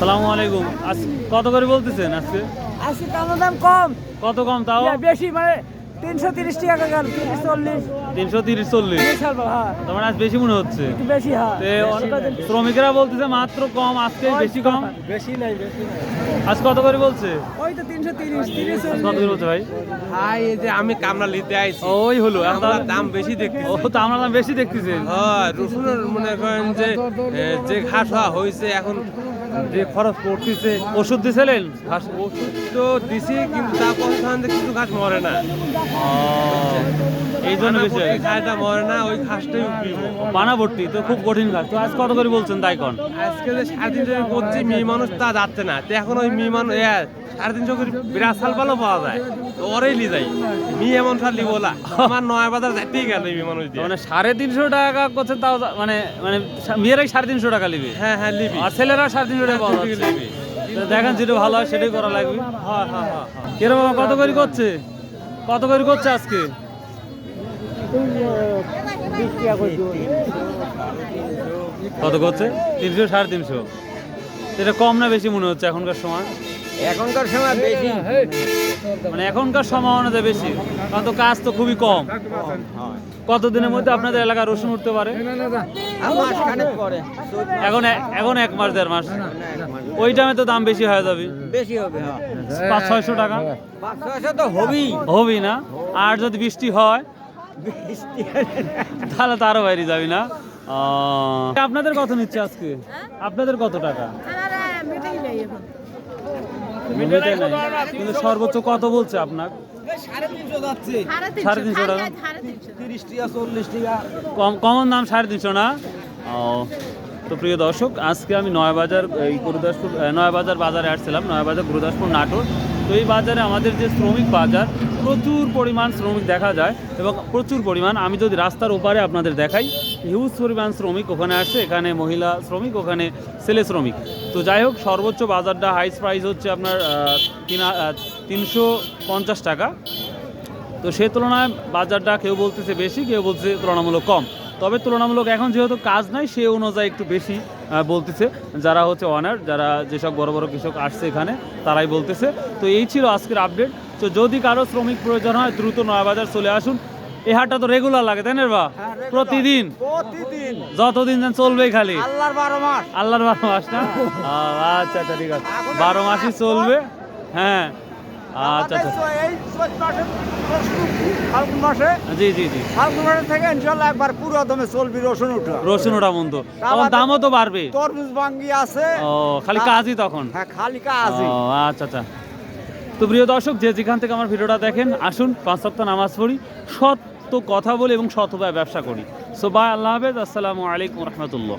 সালামু আলাইকুম। আজ কত করে বলতেছেন আজকে? আজকে কালো দাম কম। কত কম তাও? বেশি মানে তিনশো তিরিশ টাকা গেল তিরিশ চল্লিশ। তিনশো তিরিশ চল্লিশ। হ্যাঁ। তোমার আজ বেশি মনে হচ্ছে। একটু বেশি হ্যাঁ। তে শ্রমিকরা বলতেছে মাত্র কম আজকে বেশি কম। বেশি নাই বেশি নাই। আজ কত করে বলছে? ওই তো তিনশো তিরিশ তিরিশ কত করে বলছে ভাই? ভাই এই যে আমি কামলা নিতে আইছি। ওই হলো এখন আমরা দাম বেশি দেখতেছি। ও তো আমরা দাম বেশি দেখতেছেন হ্যাঁ রসুনের মনে করেন যে যে ঘাস হওয়া হয়েছে এখন যে খরচ পড়তেছে, ওষুধ দিয়েছিলেন ঘাস ওষুধ তো দিছি, কিন্তু তা কম কিছু ঘাস মরে না। এই জন্য বেশি হয়ে মরে না ওই ঘাসটাই তো খুব কঠিন ঘাস তো আজ কত করে বলছেন তাই কন? আজকে যে সাড়ে তিনশো করে করছি মেয়ে মানুষ তা যাচ্ছে না। তো এখন ওই মেয়ে মানুষ সাড়ে তিনশো করে বিরাট সাল পালো পাওয়া যায়। তো ওরেই লি যাই মেয়ে এমন সার লিবো না। আমার নয় বাজার যাইতেই গেল এই মেয়ে মানুষ দিয়ে। মানে সাড়ে তিনশো টাকা করছেন তাও মানে মানে মেয়েরাই সাড়ে তিনশো টাকা নিবে হ্যাঁ হ্যাঁ লিবি। আর ছেলেরা সাড়ে তিনশো টাকা পাওয়া যাচ্ছে। লিবি। দেখেন যেটা ভালো হয় সেটাই করা লাগবে। হ্যাঁ হ্যাঁ হ্যাঁ। কীরকম কত করে করছে? কত করে করছে আজকে? কত করছে? তিনশো সাড়ে তিনশো। এটা কম না বেশি মনে হচ্ছে এখনকার সময়? এখনকার সময় বেশি। মানে এখনকার সময় অনুযায়ী বেশি। কারণ তো কাজ তো খুবই কম। কতদিনের মধ্যে আপনাদের এলাকায় রসুন উঠতে পারে? এখন এখন এক মাস দেড় মাস। ওই টাইমে তো দাম বেশি হয়ে যাবে। বেশি হবে হ্যাঁ। পাঁচ ছয়শো টাকা? পাঁচশো তো হবেই। হবি না? আর যদি বৃষ্টি হয় তাহলে তো আরও বাইরে যাবি না? আপনাদের কত নিচ্ছে আজকে? আপনাদের কত টাকা? কিন্তু সর্বোচ্চ কত বলছে আপনার? সাড়ে তিনশো টাকা? তিরিশ টাকা চল্লিশ টাকা কম কমন দাম সাড়ে তিনশো না? ও। তো প্রিয় দর্শক আজকে আমি নয়াবাজার এই গুরুদাসপুর নয়াবাজার বাজারে আসছিলাম। নয়াবাজার গুরুদাসপুর নাটোর। তো এই বাজারে আমাদের যে শ্রমিক বাজার, প্রচুর পরিমাণ শ্রমিক দেখা যায় এবং প্রচুর পরিমাণ। আমি যদি রাস্তার ওপারে আপনাদের দেখাই হিউজ পরিমাণ শ্রমিক ওখানে আসছে এখানে মহিলা শ্রমিক, ওখানে ছেলে শ্রমিক। তো যাই হোক, সর্বোচ্চ বাজারটা হাইস প্রাইস হচ্ছে আপনার তিন তিনশো পঞ্চাশ টাকা। তো সে তুলনায় বাজারটা কেউ বলতেছে বেশি, কেউ বলছে তুলনামূলক কম। তবে তুলনামূলক এখন যেহেতু কাজ নাই, সে অনুযায়ী একটু বেশি। বলতেছে যারা হচ্ছে অনার যারা যেসব বড় বড় কৃষক আসছে এখানে তারাই বলতেছে। তো এই ছিল আজকের আপডেট তো যদি কারও শ্রমিক প্রয়োজন হয় দ্রুত নয়াবাজার চলে আসুন। এই হাটটা তো রেগুলার লাগে তাই না বা? প্রতিদিন। প্রতিদিন। যতদিন যেন চলবেই খালি। আল্লাহর বারো মাস। আল্লাহর বারো মাস না? আচ্ছা আচ্ছা ঠিক আছে। বারো মাসই চলবে। হ্যাঁ। আচ্ছা আচ্ছা। এই ফাল্গুন মাসে। জি জি জি। ফাল্গুন মাসে থেকে ইনশাল্লাহ একবার পুরো দমে চলবি রসুন উঠা। রসুন তখন দামও তো বাড়বে। তরমুজ বাঙ্গি আছে। ও খালি কাজই তখন? হ্যাঁ খালি কাজই। ও আচ্ছা আচ্ছা। তো প্রিয় দর্শক যে যেখান থেকে আমার ভিডিওটা দেখেন আসুন পাঁচ সপ্তাহ নামাজ পড়ি সত্য কথা বলি এবং সতভাবে ব্যবসা করি। সো বাই আল্লাহ হাফেজ। আসসালামু আলাইকুম রহমতুল্লাহ।